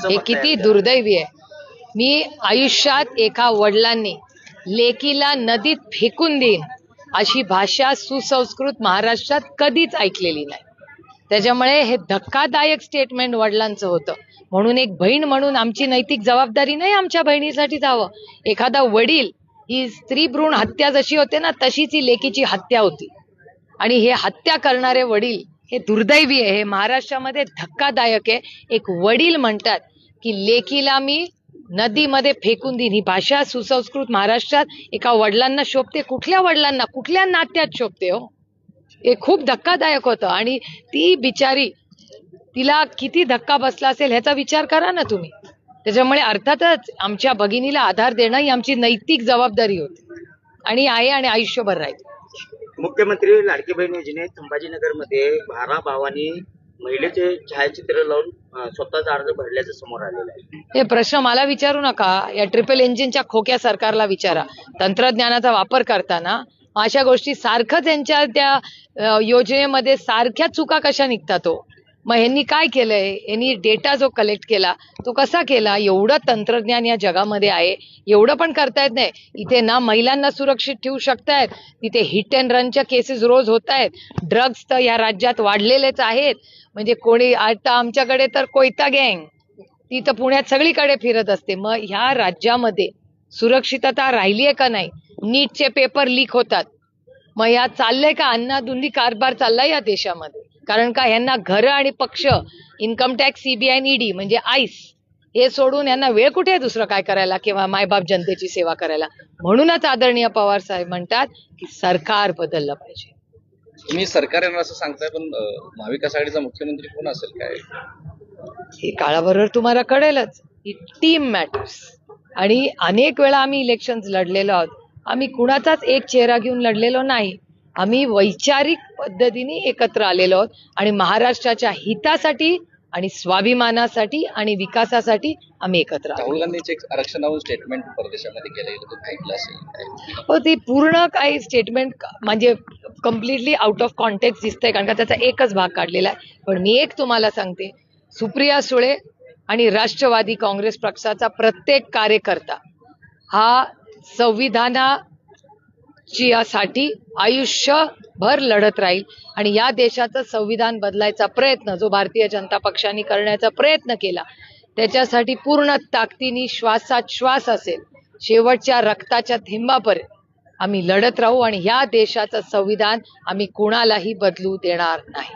हे किती. दुर्दैवी आहे. मी आयुष्यात एका वडिलांनी लेकीला नदीत फेकून देईन अशी भाषा सुसंस्कृत महाराष्ट्रात कधीच ऐकलेली नाही. त्याच्यामुळे हे धक्कादायक स्टेटमेंट वडिलांचं होतं. म्हणून एक बहीण म्हणून आमची नैतिक जबाबदारी नाही आमच्या बहिणीसाठी जावं. एखादा वडील ही स्त्री भ्रूण हत्या जशी होते ना तशीच ही लेकीची हत्या होती. आणि हे हत्या करणारे वडील हे दुर्दैवी आहे. हे महाराष्ट्रामध्ये धक्कादायक आहे. एक वडील म्हणतात की लेखीला मी नदीमध्ये फेकून देईन. ही भाषा सुसंस्कृत महाराष्ट्रात एका वडिलांना शोभते कुठल्या वडिलांना? कुठल्या नात्यात शोभते हो? हे खूप धक्कादायक होतं. आणि ती बिचारी तिला किती धक्का बसला असेल ह्याचा विचार करा ना तुम्ही. त्याच्यामुळे अर्थातच आमच्या भगिनीला आधार देणं ही आमची नैतिक जबाबदारी होती. आणि आहे आणि आयुष्यभर राहील. मुख्यमंत्री लाडकी बहीण योजनेत संभाजीनगरमध्ये बारा भावांनी महिलेचे छायाचित्र लावून स्वतःचा अर्ज भरल्याचं समोर आलेलं आहे. हे प्रश्न मला विचारू नका. या ट्रिपल इंजिनच्या खोक्या सरकारला विचारा. तंत्रज्ञानाचा वापर करताना अशा गोष्टी सारखं यांच्या त्या योजनेमध्ये सारख्या चुका कशा निघतात हो? मग यांनी काय केलंय? यांनी डेटा जो कलेक्ट केला तो कसा केला? एवढं तंत्रज्ञान या जगामध्ये आहे. एवढं पण करता येत नाही. इथे ना महिलांना सुरक्षित ठेवू शकतायत. तिथे हिट अँड रनच्या केसेस रोज होत आहेत ड्रग्ज तर या राज्यात वाढलेलेच आहेत. म्हणजे कोणी आता आमच्याकडे तर कोयता गँग ती तर पुण्यात सगळीकडे फिरत असते. मग ह्या राज्यामध्ये सुरक्षितता राहिली आहे का नाही? नीटचे पेपर लीक होतात. मग या चाललंय का? अन्नाधुंदी कारभार चाललाय या देशामध्ये. कारण का ह्यांना घरं आणि पक्ष इन्कम टॅक्स सीबीआय ईडी म्हणजे आईस हे सोडून यांना वेळ कुठे आहे दुसरं काय करायला किंवा मायबाप जनतेची सेवा करायला? म्हणूनच आदरणीय पवार साहेब म्हणतात की सरकार बदललं पाहिजे. तुम्ही सरकार येणार असं सांगताय पण महाविकास आघाडीचा मुख्यमंत्री कोण असेल काय? हे काळाबरोबर तुम्हाला कळेलच. ही टीम मॅटर्स आणि अनेक वेळा आम्ही इलेक्शन लढलेलो आहोत. आम्ही कुणाचाच एक चेहरा घेऊन लढलेलो नाही. आम्ही वैचारिक पद्धतीने एकत्र आलेलो आहोत आणि महाराष्ट्राच्या हितासाठी आणि स्वाभिमानासाठी आणि विकासासाठी आम्ही एकत्र राहुल गांधीचे एक आरक्षणावरून स्टेटमेंट परदेशामध्ये असेल? हो ते पूर्ण काही स्टेटमेंट म्हणजे कम्प्लिटली आउट ऑफ कॉन्टेक्ट दिसतंय कारण का त्याचा एकच भाग काढलेला आहे पण मी एक तुम्हाला सांगते सुप्रिया सुळे आणि राष्ट्रवादी काँग्रेस पक्षाचा प्रत्येक कार्यकर्ता हा संविधानाची साठी आयुष्यभर लढत राहील. आणि या देशाचं संविधान बदलायचा प्रयत्न जो भारतीय जनता पक्षाने करण्याचा प्रयत्न केला त्याच्यासाठी पूर्ण ताकदीने श्वासात श्वास असेल. शेवटच्या रक्ताच्या थेंबापर्यंत आम्ही लढत राहू आणि ह्या देशाचं संविधान आम्ही कुणालाही बदलू देणार नाही.